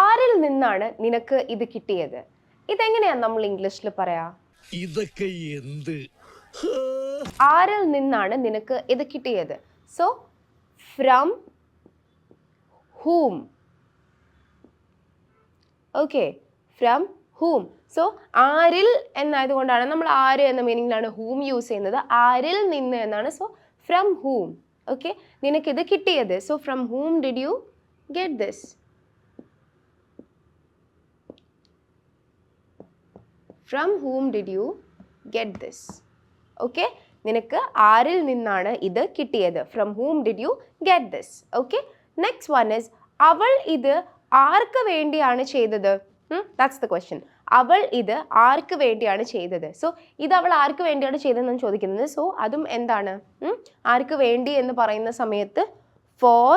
ആരിൽ നിന്നാണ് നിനക്ക് ഇത് കിട്ടിയത്? ഇതെങ്ങനെയാ നമ്മൾ ഇംഗ്ലീഷിൽ പറയാ? ഇതൊക്കെ എന്ത്? ആരിൽ നിന്നാണ് നിനക്ക് ഇത് കിട്ടിയത്? So from whom okay from whom so ആരിൽ എന്നായതുകൊണ്ടാണ് നമ്മൾ ആര് എന്ന മീനിങ്ങിലാണ് ഹൂം യൂസ് ചെയ്യുന്നത്. ആരിൽ നിന്ന് എന്നാണ്. സോ ഫ്രം ഹൂം ഓക്കെ നിനക്കിത് കിട്ടിയത്. So from whom did you get this from whom did you get this okay നിനക്ക് ആരിൽ നിന്നാണ് ഇത് കിട്ടിയത്? From whom did you get this okay next one is അവൾ ഇത് ആർക്ക് വേണ്ടിയാണ് ചെയ്തത്? ദാറ്റ്സ് ദ ക്വസ്റ്റ്യൻ അവൾ ഇത് ആർക്ക് വേണ്ടിയാണ് ചെയ്തത്? സോ ഇത് അവൾ ആർക്ക് വേണ്ടിയാണ് ചെയ്തതെന്ന് ചോദിക്കുന്നത്. സോ അതും എന്താണ്? ഉം? ആർക്ക് വേണ്ടി എന്ന് പറയുന്ന സമയത്ത് ഫോർ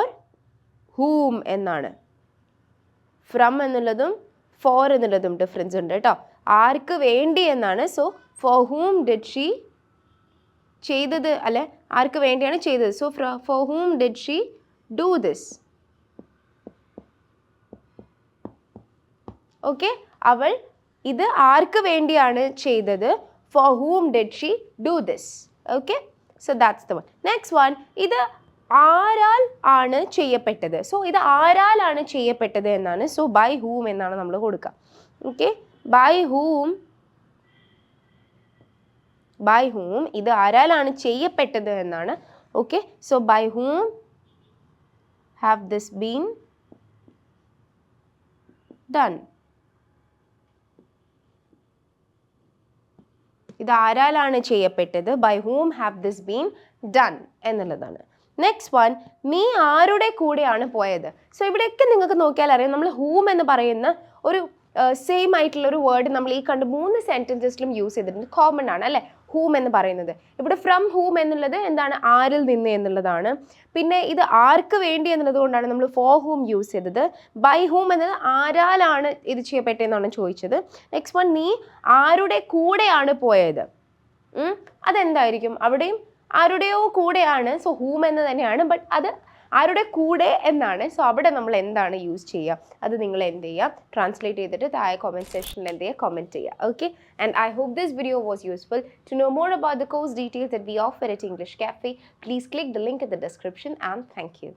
ഹൂം എന്നാണ്. ഫ്രം എന്നുള്ളതും ഫോർ എന്നുള്ളതും ഡിഫറൻസ് ഉണ്ട് കേട്ടോ. ആർക്ക് വേണ്ടി എന്നാണ്. So for whom did she ചെയ്തത്? അല്ലെ? ആർക്ക് വേണ്ടിയാണ് ചെയ്തത്? So for whom did she do this okay അവൾ ഇത് ആർക്ക് വേണ്ടിയാണ് ചെയ്തത്? For whom did she do this okay so that's the one next one ഇത് ആരാൽ ആണ് ചെയ്യപ്പെട്ടത്? സോ ഇത് ആരാലാണ് ചെയ്യപ്പെട്ടത് എന്നാണ്. സോ ബൈ ഹൂം എന്നാണ് നമ്മൾ കൊടുക്കുക. Okay by whom by whom ഇത് ആരാലാണ് ചെയ്യപ്പെട്ടത് എന്നാണ്. Okay so by whom have this been done ഇത് ആരാലാണ് ചെയ്യപ്പെട്ടത്? By whom have this been done എന്നുള്ളതാണ്. നെക്സ്റ്റ് വൺ നീ ആരുടെ കൂടെയാണ് പോയത്? സോ ഇവിടെയൊക്കെ നിങ്ങൾക്ക് നോക്കിയാൽ അറിയാം. നമ്മൾ ഹൂം എന്ന് പറയുന്ന ഒരു സെയിം ആയിട്ടുള്ള ഒരു വേർഡ് നമ്മൾ ഈ കണ്ട് മൂന്ന് സെന്റൻസസിലും യൂസ് ചെയ്തിട്ടുണ്ട്. കോമൺ ആണ് അല്ലേ? ഹൂം എന്ന് പറയുന്നത്. ഇവിടെ ഫ്രം ഹൂം എന്നുള്ളത് എന്താണ്? ആരിൽ നിന്ന് എന്നുള്ളതാണ്. പിന്നെ ഇത് ആർക്ക് വേണ്ടി എന്നുള്ളത് കൊണ്ടാണ് നമ്മൾ ഫോർ ഹൂം യൂസ് ചെയ്തത്. ബൈ ഹൂം എന്നത് ആരാലാണ് ഇത് ചെയ്യപ്പെട്ടതെന്നാണ് ചോദിച്ചത്. നെക്സ്റ്റ് വൺ നീ ആരുടെ കൂടെയാണ് പോയത്? അതെന്തായിരിക്കും? അവിടെയും ആരുടെയോ കൂടെയാണ്. സോ ഹൂം എന്ന് തന്നെയാണ്. ബട്ട് അത് ആരുടെ കൂടെ എന്നാണ്. സോ അവിടെ നമ്മൾ എന്താണ് യൂസ് ചെയ്യുക? അത് നിങ്ങൾ എന്ത് ചെയ്യുക? ട്രാൻസ്ലേറ്റ് ചെയ്തിട്ട് താഴെ കോമെന്റ് സെക്ഷനിൽ എന്ത് ചെയ്യുക? കമന്റ് ചെയ്യുക. Okay and I hope this video was useful to know more about the course details that we offer at English cafe please click the link in the description and thank you.